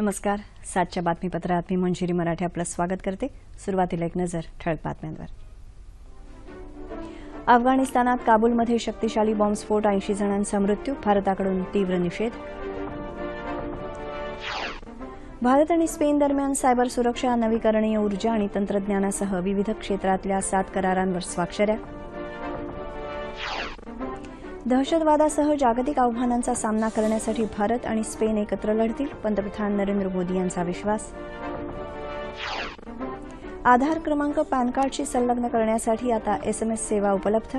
नमस्कार. सातच्या बातमीपत्रात मी मंजिरी मराठे आपलं स्वागत करते. सुरुवातीला एक नजर ठळक बातम्यांवर. अफगाणिस्तानात काबूलमध्ये शक्तिशाली बॉम्बस्फोट ऐंशी जणांचा मृत्यू भारताकडून तीव्र निषेध. भारत आणि स्पेन दरम्यान सायबर सुरक्षा नवीकरणीय ऊर्जा आणि तंत्रज्ञानासह विविध क्षेत्रातल्या सात करारांवर स्वाक्षऱ्या. दहशतवादासह जागतिक आव्हानांचा सामना करण्यासाठी भारत आणि स्पेन एकत्र लढतील पंतप्रधान नरेंद्र मोदी यांचा विश्वास. आधार क्रमांक पॅन कार्डशी संलग्न करण्यासाठी आता एसएमएस सेवा उपलब्ध.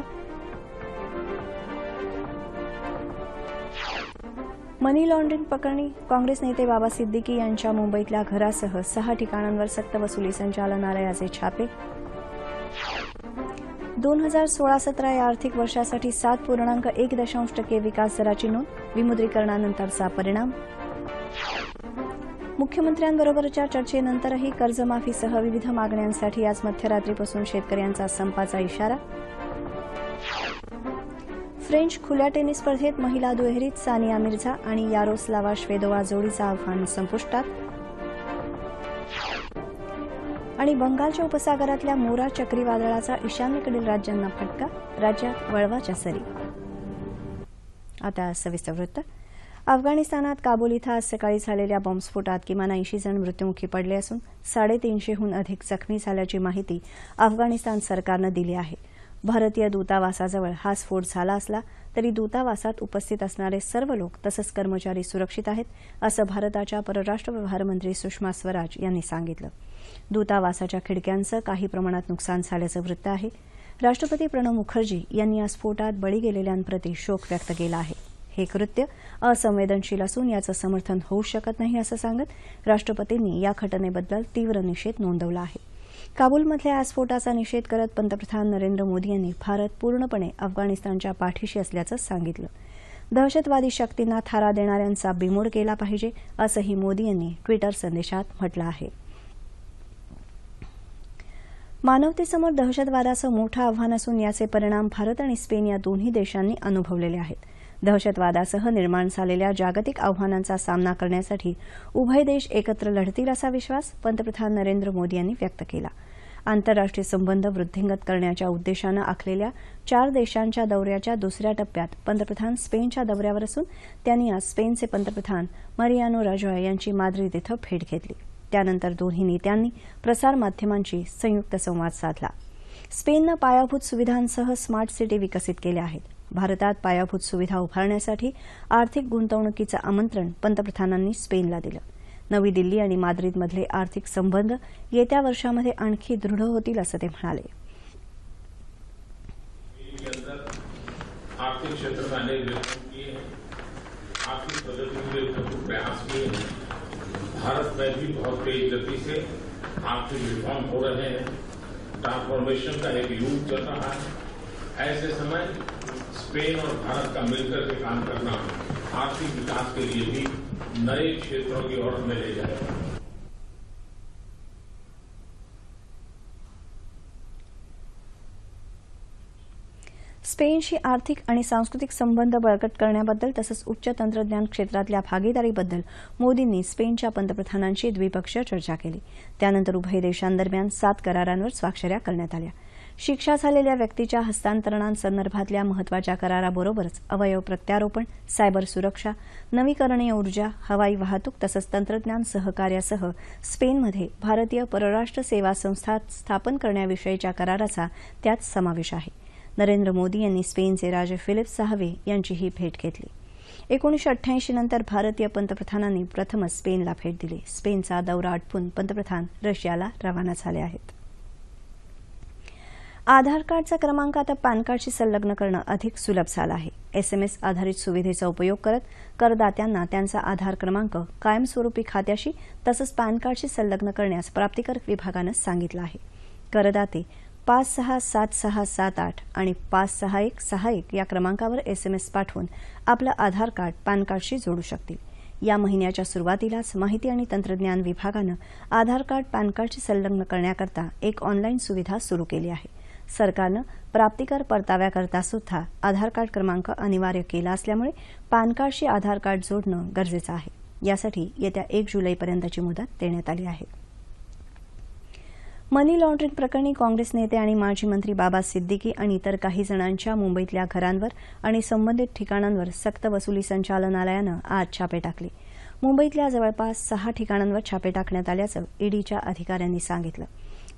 मनी लॉन्ड्रिंग प्रकरणी काँग्रेस नेते बाबा सिद्दीकी यांच्या मुंबईतल्या घरासह सहा ठिकाणांवर सक्तवसुली संचालनालयाचे छापे. दोन हजार सोळा सतरा या आर्थिक वर्षासाठी सात पूर्णांक एक दशांश टक्के विकास दराची नोंद. विमुद्रीकरणानंतरचा परिणाम. मुख्यमंत्र्यांबरोबरच्या चर्चेनंतरही कर्जमाफीसह विविध मागण्यांसाठी आज मध्यरात्रीपासून शेतकऱ्यांचा संपाचा इशारा. फ्रेंच खुल्या टेनिस स्पर्धेत महिला दुहेरीत सानिया मिर्झा आणि यारोस्लावा श्वेदोवा जोडीचं आव्हान संपुष्टात. आणि बंगालच्या उपसागरातल्या मोरा चक्रीवादळाचा ईशान्येकडील राज्यांना फटका राज्यात वळवाच्या सरी. आता सविस्तर वृत्त. अफगाणिस्तानात काबूल इथं आज सकाळी झालेल्या बॉम्बस्फोटात किमान ऐंशी जण मृत्युमुखी पडले असून साडेतीनशेहून अधिक जखमी झाल्याची माहिती अफगाणिस्तान सरकारनं दिली आहे. भारतीय दूतावासाजवळ हा स्फोट झाला असला तरी दूतावासात उपस्थित असणारे सर्व लोक तसंच कर्मचारी सुरक्षित आहेत असं भारताच्या परराष्ट्र व्यवहार मंत्री सुषमा स्वराज यांनी सांगितलं. दूतावासाच्या खिडक्यांचं काही प्रमाणात नुकसान झाल्याचं वृत्त आहे. राष्ट्रपती प्रणव मुखर्जी यांनी या स्फोटात बळी गेलेल्यांप्रती शोक व्यक्त केला आहे. हे कृत्य असंवेदनशील असून याचं समर्थन होऊ शकत नाही असं सांगत राष्ट्रपतींनी या घटनेबद्दल तीव्र निषेध नोंदवला आहे. काबूलमधल्या या स्फोटाचा निषेध करत पंतप्रधान नरेंद्र मोदी यांनी भारत पूर्णपणे अफगाणिस्तानच्या पाठीशी असल्याचं सांगितलं. दहशतवादी शक्तींना थारा देणाऱ्यांचा बिमोड केला पाहिजे असंही मोदी यांनी ट्विटर संदेशात म्हटलं आहे. मानवतेसमोर दहशतवादाचं मोठं आव्हान असून याचे परिणाम भारत आणि स्पेन या दोन्ही देशांनी अनुभवलेले आहेत. दहशतवादासह निर्माण झालेल्या जागतिक आव्हानांचा सामना करण्यासाठी उभय देश एकत्र लढतील असा विश्वास पंतप्रधान नरेंद्र मोदी यांनी व्यक्त केला. आंतरराष्ट्रीय संबंध वृद्धिंगत करण्याच्या उद्देशानं आखलेल्या चार देशांच्या दौऱ्याच्या दुसऱ्या टप्प्यात पंतप्रधान स्पेनच्या दौऱ्यावर असून त्यांनी आज स्पेनचे पंतप्रधान मरियानो राजॉय यांची माद्रिद इथं भेट घेतली. त्यानंतर दोन्ही नेत्यांनी प्रसारमाध्यमांशी संयुक्त संवाद साधला. स्पेननं पायाभूत सुविधांसह स्मार्ट सिटी विकसित केल्या आहेत. भारतात पायाभूत सुविधा उभारण्यासाठी आर्थिक गुंतवणुकीचं आमंत्रण पंतप्रधानांनी स्पेनला दिलं. नवी दिल्ली आणि माद्रिदमधले आर्थिक संबंध येत्या वर्षामध्ये आणखी दृढ होतील असं ते म्हणाले. आर्थिक क्षेत्र में अनेक रिफॉर्म किए हैं आर्थिक प्रगति के लिए भरपूर प्रयास किए हैं भारत में भी बहुत तेज गति से आर्थिक रिफॉर्म हो रहे हैं. ट्रांसफॉर्मेशन का एक युग चल रहा है. ऐसे समय स्पेन और भारत का मिलकर के काम करना आर्थिक विकास के लिए भी नए क्षेत्रों की ओर हमें ले जाएगा स्पेनशी आर्थिक आणि सांस्कृतिक संबंध बळकट करण्याबद्दल तसंच उच्च तंत्रज्ञान क्षेत्रातल्या भागीदारीबद्दल मोदींनी स्पेनच्या पंतप्रधानांशी द्विपक्षीय चर्चा केली. त्यानंतर उभय देशांदरम्यान सात करारांवर स्वाक्षऱ्या करण्यात आल्या. शिक्षा झालेल्या व्यक्तीच्या हस्तांतरणांसंदर्भातल्या महत्त्वाच्या कराराबरोबरच अवयव प्रत्यारोपण सायबर सुरक्षा नवीकरणीय ऊर्जा हवाई वाहतूक तसंच तंत्रज्ञान सहकार्यासह स्पेनमध्ये भारतीय परराष्ट्र सेवा संस्था स्थापन करण्याविषयीच्या कराराचा त्यात समावेश आहे. नरेंद्र मोदी यांनी स्पेनचे राजे फिलिप सहावे यांचीही भेट घेतली. एकोणीशे अठ्ठ्याऐंशी नंतर भारतीय पंतप्रधानांनी प्रथमच स्पेनला भेट दिली. स्पेनचा दौरा आटपून पंतप्रधान रशियाला रवाना झाले आहेत. आधार कार्डचा क्रमांक आता पॅन कार्डशी संलग्न करणं अधिक सुलभ झालं आहे. एसएमएस आधारित सुविधेचा उपयोग करत करदात्यांना त्यांचा आधार क्रमांक कायमस्वरूपी खात्याशी तसंच पॅन कार्डशी संलग्न करण्यास प्राप्तिकर विभागानं सांगितलं आहे. करदाते पाच सहा सात सहा सात आठ आणि पाच सहा एक सहा एक या क्रमांकावर एसएमएस पाठवून आपलं आधार कार्ड पॅन कार्डशी जोडू शकतील. या महिन्याच्या सुरुवातीलाच माहिती आणि तंत्रज्ञान विभागानं आधार कार्ड पॅन कार्डशी संलग्न करण्याकरता एक ऑनलाईन सुविधा सुरू केली आहे. सरकारनं प्राप्तिकर परताव्याकरता सुद्धा आधार कार्ड क्रमांक अनिवार्य केला असल्यामुळे पॅन कार्डशी आधार कार्ड जोडणं गरजेचं आहे. यासाठी येत्या एक जुलैपर्यंतची मुदत देण्यात आली आहे. मनी लॉन्ड्रिंग प्रकरणी काँग्रेस नेते आणि माजी मंत्री बाबा सिद्दीकी आणि इतर काही जणांच्या मुंबईतल्या घरांवर आणि संबंधित ठिकाणांवर सक्तवसुली संचालनालयानं आज छापे टाकले. मुंबईतल्या जवळपास सहा ठिकाणांवर छापे टाकण्यात आल्याचं ईडीच्या अधिकाऱ्यांनी सांगितलं.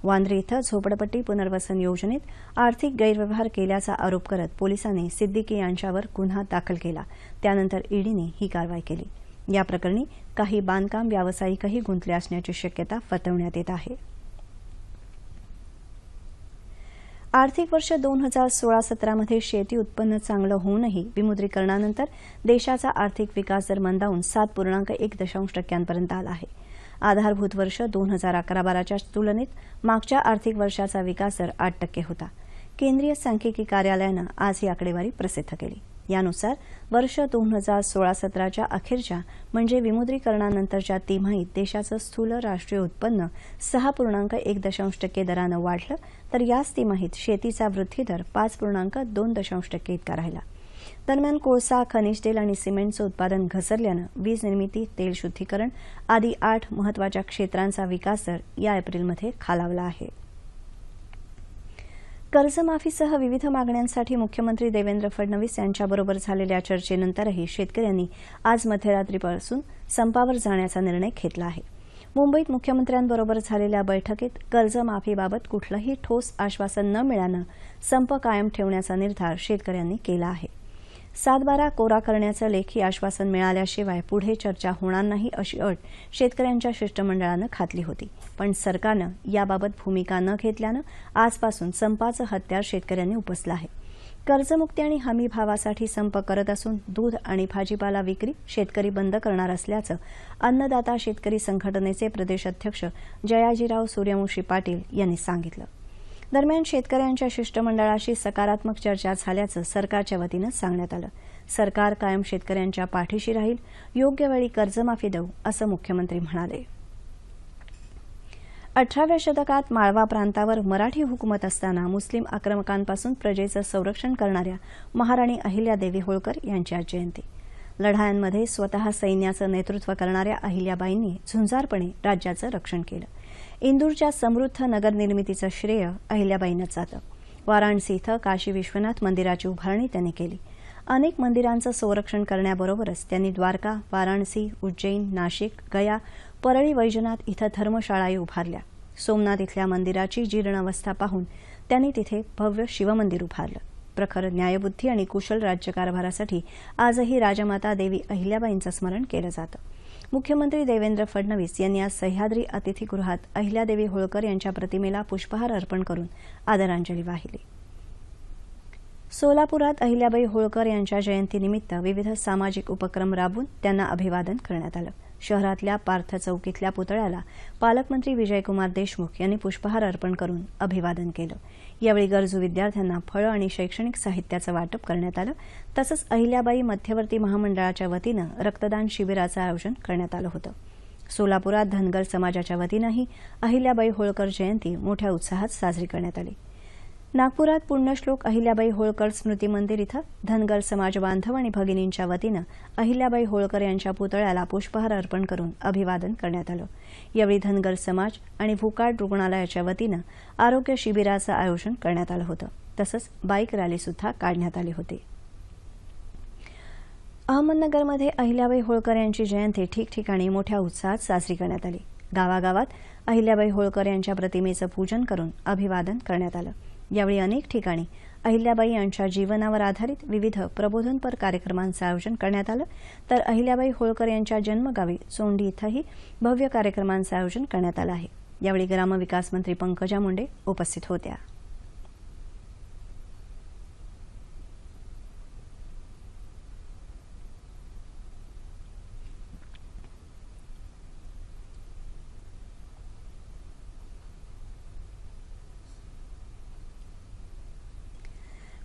वांद्रे इथं झोपडपट्टी पुनर्वसन योजनेत आर्थिक गैरव्यवहार केल्याचा आरोप करत पोलिसांनी सिद्दीकी यांच्यावर गुन्हा दाखल केला. त्यानंतर ईडीने ही कारवाई केली. या प्रकरणी काही बांधकाम व्यावसायिकही गुंतले असण्याची शक्यता वर्तवण्यात येत आहे. आर्थिक वर्ष दोन हजार सोळा सतरामध्ये शेती उत्पन्न चांगलं होऊनही विमुद्रीकरणानंतर देशाचा आर्थिक विकास दर मंदावून सात पूर्णांक एक दशांश टक्क्यांपर्यंत आला आहे. आधारभूत वर्ष दोन हजार अकरा बाराच्या तुलनेत मागच्या आर्थिक वर्षाचा विकास दर आठ टक्के होता. केंद्रीय सांख्यिकी कार्यालयानं आज ही आकडेवारी प्रसिद्ध केली. यानुसार वर्ष दोन हजार सोळा सतराच्या अखेरच्या म्हणजे विमुद्रीकरणानंतरच्या तिमाहीत देशाचं स्थूल राष्ट्रीय उत्पन्न सहा पूर्णांक एक दशांश टक्के दरानं वाढलं तर याच तिमाहीत शेतीचा वृद्धी दर पाच पूर्णांक दोन दशांश टक्के इतका राहिला. दरम्यान कोळसा खनिज तेल आणि सिमेंटचं उत्पादन घसरल्यानं वीज निर्मिती तेल शुद्धीकरण आदी आठ महत्त्वाच्या क्षेत्रांचा विकास दर या एप्रिलमध्ये खालावला आहे. कर्जमाफीसह विविध मागण्यांसाठी मुख्यमंत्री देवेंद्र फडणवीस यांच्याबरोबर झालेल्या चर्चेनंतरही शेतकऱ्यांनी आज मध्यरात्रीपासून संपावर जाण्याचा निर्णय घेतला आहे. मुंबईत मुख्यमंत्र्यांबरोबर झालेल्या बैठकीत कर्जमाफीबाबत कुठलंही ठोस आश्वासन न मिळानं संप कायम ठेवण्याचा निर्धार शेतकऱ्यांनी केला आहे. सातबारा कोरा करण्याचं लेखी आश्वासन मिळाल्याशिवाय पुढे चर्चा होणार नाही अशी अट शेतकऱ्यांच्या शिष्टमंडळानं खातली होती. पण सरकारनं याबाबत भूमिका न घेतल्यानं आजपासून संपाचं हत्यार शेतकऱ्यांनी उपसलं आहे. कर्जमुक्ती आणि हमी भावासाठी संप करत असून दूध आणि भाजीपाला विक्री शेतकरी बंद करणार असल्याचं अन्नदाता शेतकरी संघटनेचे प्रदेश अध्यक्ष जयाजीराव सूर्यवंशी पाटील यांनी सांगितलं. दरम्यान शेतकऱ्यांच्या शिष्टमंडळाशी सकारात्मक चर्चा झाल्याचं सरकारच्या वतीनं सांगण्यात आलं. सरकार कायम शेतकऱ्यांच्या पाठीशी राहील योग्य वेळी कर्जमाफी देऊ असं मुख्यमंत्री म्हणाले. अठराव्या शतकात माळवा प्रांतावर मराठी हुकूमत असताना मुस्लिम आक्रमकांपासून प्रजेचं संरक्षण करणाऱ्या महाराणी अहिल्यादेवी होळकर यांची आज जयंती. लढायांमध्ये स्वतः सैन्याचं नेतृत्व करणाऱ्या अहिल्याबाईंनी झुंजारपणे राज्याचं रक्षण केलं. इंदूरच्या समृद्ध नगरनिर्मितीचं श्रेय अहिल्याबाईंनाच जातं. वाराणसी इथं काशी विश्वनाथ मंदिराची उभारणी त्यांनी केली. अनेक मंदिरांचं संरक्षण करण्याबरोबरच त्यांनी द्वारका वाराणसी उज्जैन नाशिक गया परळी वैजनाथ इथं धर्मशाळाही उभारल्या. सोमनाथ इथल्या मंदिराची जीर्णावस्था पाहून त्यांनी तिथे भव्य शिवमंदिर उभारलं. प्रखर न्यायबुद्धी आणि कुशल राज्यकारभारासाठी आजही राजमाता देवी अहिल्याबाईंचं स्मरण केलं जातं. मुख्यमंत्री देवेंद्र फडणवीस यांनी आज सह्याद्री अतिथीगृहात अहिल्यादेवी होळकर यांच्या प्रतिमेला पुष्पहार अर्पण करून आदरांजली वाहिली. सोलापुरात अहिल्याबाई होळकर यांच्या जयंतीनिमित्त विविध सामाजिक उपक्रम राबवून त्यांना अभिवादन करण्यात आलं. शहरातल्या पार्थ चौकीतल्या पुतळ्याला पालकमंत्री विजयकुमार देशमुख यांनी पुष्पहार अर्पण करून अभिवादन केलं. यावेळी गरजू विद्यार्थ्यांना फळं आणि शैक्षणिक साहित्याचं वाटप करण्यात आलं. तसंच अहिल्याबाई मध्यवर्ती महामंडळाच्या वतीनं रक्तदान शिबिराचं आयोजन करण्यात आलं होतं. सोलापुरात धनगर समाजाच्या वतीनंही अहिल्याबाई होळकर जयंती मोठ्या उत्साहात साजरी करण्यात आली. नागपुरात पुण्यश्लोक अहिल्याबाई होळकर स्मृती मंदिर इथं धनगर समाज बांधव आणि भगिनींच्या वतीनं अहिल्याबाई होळकर यांच्या पुतळ्याला पुष्पहार अर्पण करून अभिवादन करण्यात आलं. यावेळी धनगर समाज आणि भूकाड रुग्णालयाच्या वतीनं आरोग्य शिबिराचं आयोजन करण्यात आलं होतं. तसंच बाईक रॅलीसुद्धा काढण्यात आली होती. अहमदनगरमध्ये अहिल्याबाई होळकर यांची जयंती ठिकठिकाणी मोठ्या उत्साहात साजरी करण्यात आली. गावागावात अहिल्याबाई होळकर यांच्या प्रतिमेचं पूजन करून अभिवादन करण्यात आलं. यावेळी अनेक ठिकाणी अहिल्याबाई यांच्या जीवनावर आधारित विविध प्रबोधनपर कार्यक्रमांचं आयोजन करण्यात आलं. तर अहिल्याबाई होळकर यांच्या जन्मगावी चोंडी इथंही भव्य कार्यक्रमांचं आयोजन करण्यात आलं आहे. यावेळी ग्रामविकास मंत्री पंकजा मुंडे उपस्थित होत्या.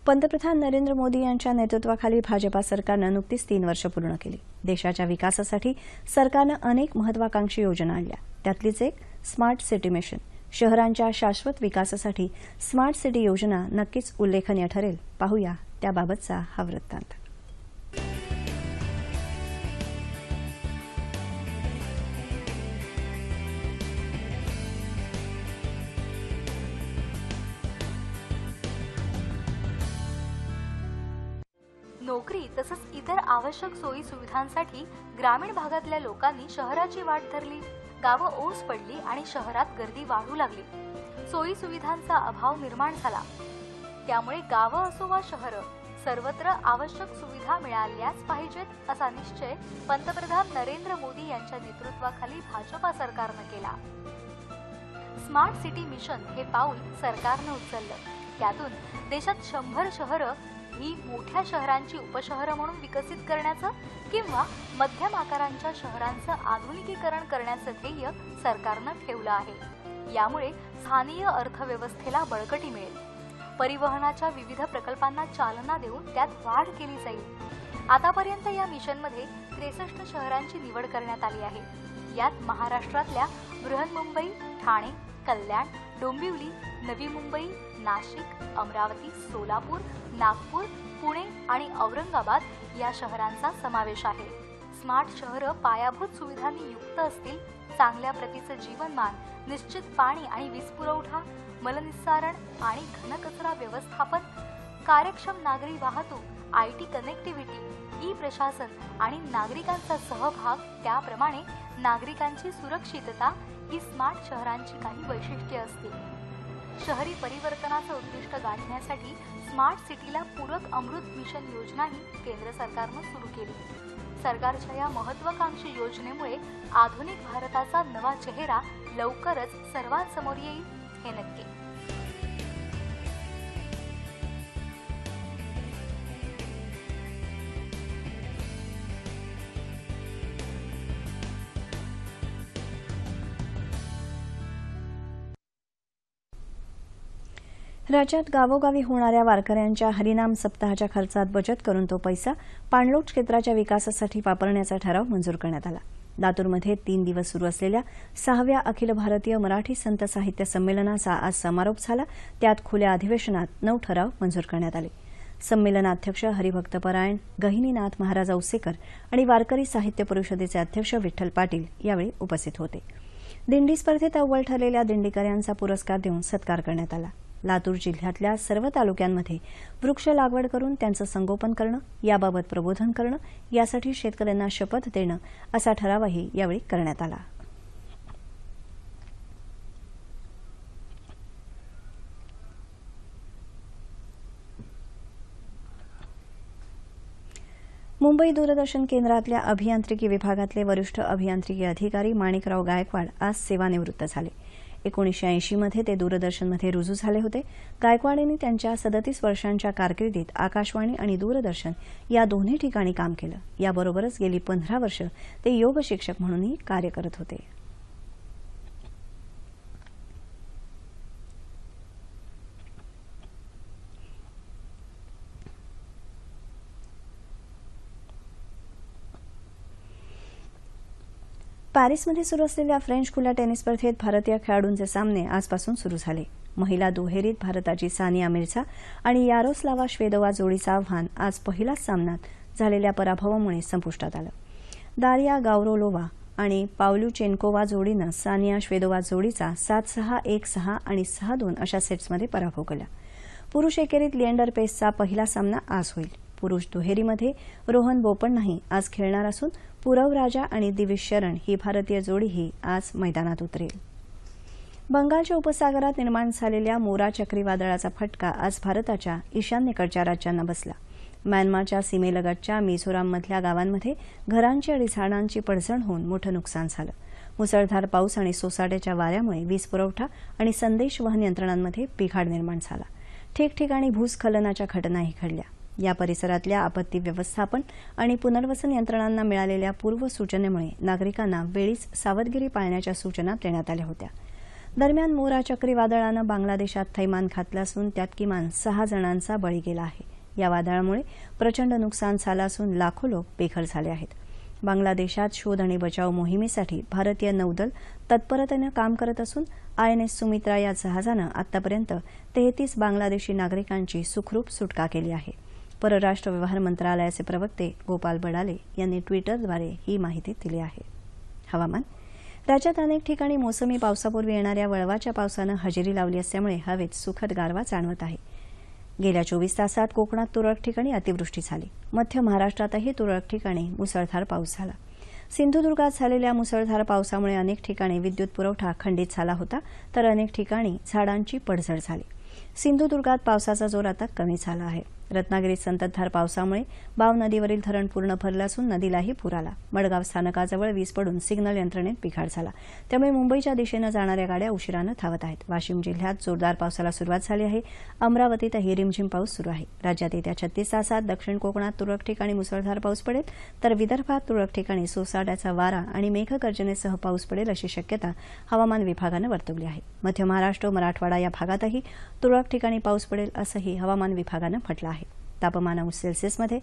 पंतप्रधान नरेंद्र मोदी यांच्या नेतृत्वाखाली भाजपा सरकारनं नुकतीच तीन वर्ष पूर्ण केली. देशाच्या विकासासाठी सरकारनं अनेक महत्वाकांक्षी योजना आणल्या. त्यातलीच एक स्मार्ट सिटी मिशन. शहरांच्या शाश्वत विकासासाठी स्मार्ट सिटी योजना नक्कीच उल्लेखनीय ठरेल. पाहूया त्याबाबतचा हा वृत्तांत. नोकरी तसंच इतर आवश्यक सोयी सुविधांसाठी ग्रामीण भागातल्या लोकांनी शहराची वाट धरली. गावं ओस पडली आणि शहरात गर्दी वाढू लागली. सोयी सुविधांचा अभाव निर्माण झाला. त्यामुळे गावं असो वा शहरं सर्वत्र आवश्यक सुविधा मिळाल्याच पाहिजेत असा निश्चय पंतप्रधान नरेंद्र मोदी यांच्या नेतृत्वाखाली भाजपा सरकारनं केला. स्मार्ट सिटी मिशन हे पाऊल सरकारनं उचललं. त्यातून देशात शंभर शहरं ही मोठ्या शहरांची उपशहरं म्हणून विकसित करण्याचं किंवा मध्यम आकारांच्या शहरांचं आधुनिकीकरण करण्याचं ध्येय सरकारनं ठेवलं आहे. यामुळे स्थानीय अर्थव्यवस्थेला बळकटी मिळेल. परिवहनाच्या विविध प्रकल्पांना चालना देऊन त्यात वाढ केली जाईल. आतापर्यंत या मिशनमध्ये त्रेसष्ट शहरांची निवड करण्यात आली आहे. यात महाराष्ट्रातल्या बृहन्मुंबई ठाणे कल्याण डोंबिवली नवी मुंबई नाशिक अमरावती सोलापूर नागपूर पुणे आणि औरंगाबाद या शहरांचा समावेश आहे. स्मार्ट शहरं पायाभूत सुविधांनी युक्त असतील चांगल्या प्रतीचं जीवनमान निश्चित पाणी आणि वीज पुरवठा मलनिस्सारण आणि घनकचरा व्यवस्थापन कार्यक्षम नागरी वाहतूक आय टी कनेक्टिव्हिटी ई प्रशासन आणि नागरिकांचा सहभाग त्याप्रमाणे नागरिकांची सुरक्षितता ही स्मार्ट शहरांची काही वैशिष्ट्ये असतील. शहरी परिवर्तनाचं उद्दिष्ट गाठण्यासाठी स्मार्ट सिटीला पूरक अमृत मिशन योजनाही केंद्र सरकारनं सुरू केली. सरकारच्या या महत्वाकांक्षी योजनेमुळे आधुनिक भारताचा नवा चेहरा लवकरच सर्वांसमोर येईल हे नक्की. राज्यात गावोगावी होणाऱ्या वारकऱ्यांच्या हरिनाम सप्ताहाच्या खर्चात बचत करून तो पैसा पाणलोट क्षेत्राच्या विकासासाठी वापरण्याचा ठराव मंजूर करण्यात आला. लातूरमध्ये तीन दिवस सुरू असलेल्या सहाव्या अखिल भारतीय मराठी संत साहित्य संमेलनाचा आज समारोप झाला. त्यात खुल्या अधिवेशनात नऊ ठराव मंजूर करण्यात आले. संमेलनाध्यक्ष हरिभक्तपरायण गहिनीनाथ महाराज औसेकर आणि वारकरी साहित्य परिषदेचे अध्यक्ष विठ्ठल पाटील यावेळी उपस्थित होते. दिंडी स्पर्धेत अव्वल ठरलेल्या दिंडीकऱ्यांचा पुरस्कार देऊन सत्कार करण्यात आला. लातूर जिल्ह्यातल्या सर्व तालुक्यांमध्ये वृक्ष लागवड करून त्यांचं संगोपन करणं याबाबत प्रबोधन करणं यासाठी शेतकऱ्यांना शपथ देणं असा ठरावही यावेळी करण्यात आला. मुंबई दूरदर्शन केंद्रातल्या अभियांत्रिकी विभागातले वरिष्ठ अभियांत्रिकी अधिकारी माणिकराव गायकवाड आज सेवानिवृत्त झाले. एकोणीसशे ऐंशीमध्ये ते दूरदर्शनमध्ये रुजू झाले होते. गायकवाड यांनी त्यांच्या सदतीस वर्षांच्या कारकिर्दीत आकाशवाणी आणि दूरदर्शन या दोन्ही ठिकाणी काम केलं. याबरोबरच गेली पंधरा वर्ष ते योग शिक्षक म्हणूनही कार्य करत होते. पॅरिसमध्ये सुरू असलेल्या फ्रेंच खुल्या टेनिस स्पर्धेत भारतीय खेळाडूंचे सामने आजपासून सुरू झाले. महिला दुहेरीत भारताची सानिया मिर्झा आणि यारोस्लावा श्वेदोवा जोडीचं आव्हान आज पहिल्याच सामन्यात झालेल्या पराभवामुळे संपुष्टात आलं. दारिया गावरोलोवा आणि पावल्युचेन्कोवा जोडीनं सानिया श्वेदोवा जोडीचा सात सहा एक सहा आणि सहा दोन अशा सेट्समध्ये पराभव केला. पुरुष एकेरीत लिएंडर पेसचा पहिला सामना आज होईल. पुरुष दुहेरीमध्ये रोहन बोपण्णाही आज खेळणार असून पुरव राजा आणि दिविश शरण ही भारतीय जोडीही आज मैदानात उतरेल. बंगालच्या उपसागरात निर्माण झालेल्या मोरा चक्रीवादळाचा फटका आज भारताच्या ईशान्येकडच्या राज्यांना बसला. म्यानमारच्या सीमेलगतच्या मिझोराममधल्या गावांमध्ये घरांची आणि झाडांची पडझड होऊन मोठं नुकसान झालं. मुसळधार पाऊस आणि सोसाट्याच्या वाऱ्यामुळे वीज पुरवठा आणि संदेश वहन यंत्रणांमध्ये बिघाड निर्माण झाला. ठिकठिकाणी भूस्खलनाच्या घटनाही घडल्या. या परिसरातल्या आपत्ती व्यवस्थापन आणि पुनर्वसन यंत्रणांना मिळालेल्या पूर्वसूचनेमुळे नागरिकांना वेळीच सावधगिरी पाळण्याच्या सूचना देण्यात आल्या होत्या. दरम्यान मोरा चक्रीवादळानं बांगलादेशात थैमान घातलं असून त्यात किमान सहा जणांचा बळी गेला आहे. या वादळामुळे प्रचंड नुकसान झालं असून लाखो लोक बेघर झाले आहेत. बांगलादेशात शोध आणि बचाव मोहिमेसाठी भारतीय नौदल तत्परतेनं काम करत असून आयएनएस सुमित्रा या जहाजानं आतापर्यंत तेहतीस बांगलादेशी नागरिकांची सुखरूप सुटका केली आहे. परराष्ट्र व्यवहार मंत्रालयाचे प्रवक्ते गोपाल बडाले यांनी ट्विटरद्वारे ही माहिती दिली आहे. हवामान. राज्यात अनेक ठिकाणी मोसमी पावसापूर्वी येणाऱ्या वळवाच्या पावसानं हजेरी लावली असल्यामुळे हवेत सुखद गारवा जाणवत आहे. गेल्या चोवीस तासात कोकणात तुरळक ठिकाणी अतिवृष्टी झाली. मध्य महाराष्ट्रातही तुरळक ठिकाणी मुसळधार पाऊस झाला. सिंधुदुर्गात झालेल्या मुसळधार पावसामुळे अनेक ठिकाणी विद्युत पुरवठा खंडित झाला होता तर अनेक ठिकाणी झाडांची पडझड झाली. सिंधुदुर्गात पावसाचा जोर आता कमी झाला आहे. रत्नागिरीत संततधार पावसामुळे बाव नदीवरील धरण पूर्ण भरलं असून नदीलाही पूर आला. मडगाव स्थानकाजवळ वीज पडून सिग्नल यंत्रणेत बिघाड झाला. त्यामुळे मुंबईच्या दिशेनं जाणाऱ्या गाड्या उशिरानं धावत आहेत. वाशिम जिल्ह्यात जोरदार पावसाला सुरुवात झाली आहे. अमरावतीतही रिमझिम पाऊस सुरू आहे. राज्यात येत्या छत्तीस तासात दक्षिण कोकणात तुरळक ठिकाणी मुसळधार पाऊस पडेल तर विदर्भात तुरळक ठिकाणी सोसाट्याचा वारा आणि मेघगर्जनेसह पाऊस पडेल अशी शक्यता हवामान विभागानं वर्तवली आहे. मध्य महाराष्ट्र मराठवाडा या भागातही तुरळक ठिकाणी पाऊस पडेल असंही हवामान विभागानं म्हटलं आहे. तापमान अंश सेल्सिअसमध्ये.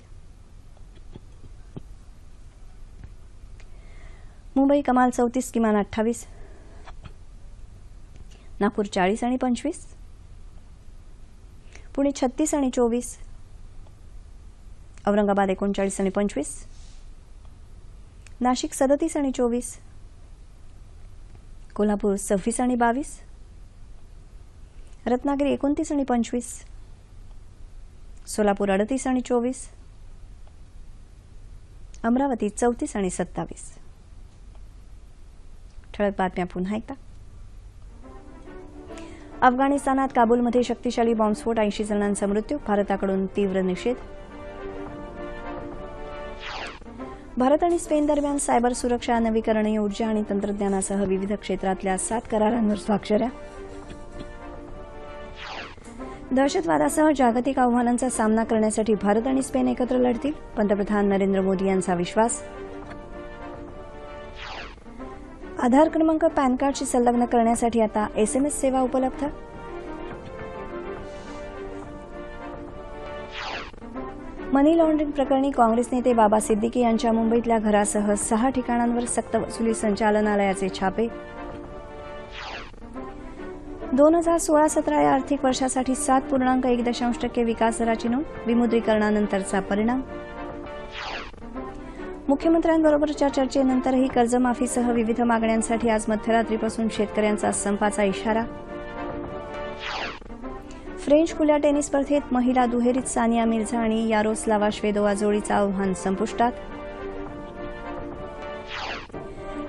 मुंबई कमाल चौतीस किमान अठ्ठावीस. नागपूर चाळीस आणि पंचवीस. पुणे छत्तीस आणि चोवीस. औरंगाबाद एकोणचाळीस आणि पंचवीस. नाशिक सदतीस आणि चोवीस. कोल्हापूर सव्वीस आणि बावीस. रत्नागिरी एकोणतीस आणि पंचवीस. सोलापूर अडतीस आणि चोवीस. अमरावती चौतीस आणि सत्तावीस. ठळक बातम्या पुन्हा एकदा. अफगाणिस्तानात काबूलमध्ये शक्तिशाली बॉम्बस्फोट ऐंशी जणांचा मृत्यू भारताकडून तीव्र निषेध. भारत आणि स्पेन दरम्यान सायबर सुरक्षा नवीकरणीय ऊर्जा आणि तंत्रज्ञानासह विविध क्षेत्रातल्या सात करारांवर स्वाक्षऱ्या. दहशतवादासह जागतिक आव्हानांचा सामना करण्यासाठी भारत आणि स्पेन एकत्र लढतील. पंतप्रधान नरेंद्र मोदी यांचा विश्वास. आधार क्रमांक पॅन कार्डशी संलग्न करण्यासाठी आता एसएमएस सेवा उपलब्ध. मनी लॉन्ड्रिंग प्रकरणी काँग्रेस नेते बाबा सिद्दीकी यांच्या मुंबईतल्या घरासह सहा ठिकाणांवर सक्तवसुली संचालनालयाचे छापे. दोन हजार सोळा सतरा या आर्थिक वर्षासाठी सात पूर्णांक एक दशांश टक्के विकास दराची नोंद विमुद्रीकरणानंतरचा परिणाम. मुख्यमंत्र्यांबरोबरच्या चर्चेनंतरही कर्जमाफीसह विविध मागण्यांसाठी आज मध्यरात्रीपासून शेतकऱ्यांचा संपाचा इशारा. फ्रेंच खुल्या टेनिस स्पर्धेत महिला दुहेरीत सानिया मिर्झा आणि यारोस्लावा श्वेदोवा जोडीचं आव्हान संपुष्टात.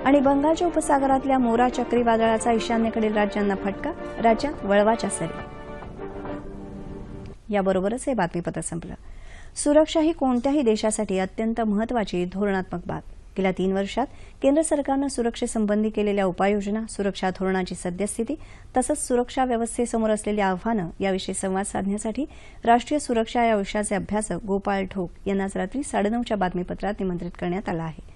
आणि बंगालच्या उपसागरातल्या मोरा चक्रीवादळाचा ईशान्येकडील राज्यांना फटका राज्यात वळवाच्या सरी. याबरोबरच हे बातमीपत्र संपलं. सुरक्षा ही कोणत्याही देशासाठी अत्यंत महत्वाची धोरणात्मक बाब. गेल्या तीन वर्षात केंद्र सरकारनं सुरक्षेसंबंधी केलेल्या उपाययोजना सुरक्षा धोरणाची सद्यस्थिती तसंच सुरक्षा व्यवस्थेसमोर असलेली आव्हानं याविषयी संवाद साधण्यासाठी राष्ट्रीय सुरक्षा या विषयाचे अभ्यासक गोपाळ ढोक यांना रात्री साडेनऊच्या बातमीपत्रात निमंत्रित करण्यात आलं आहे.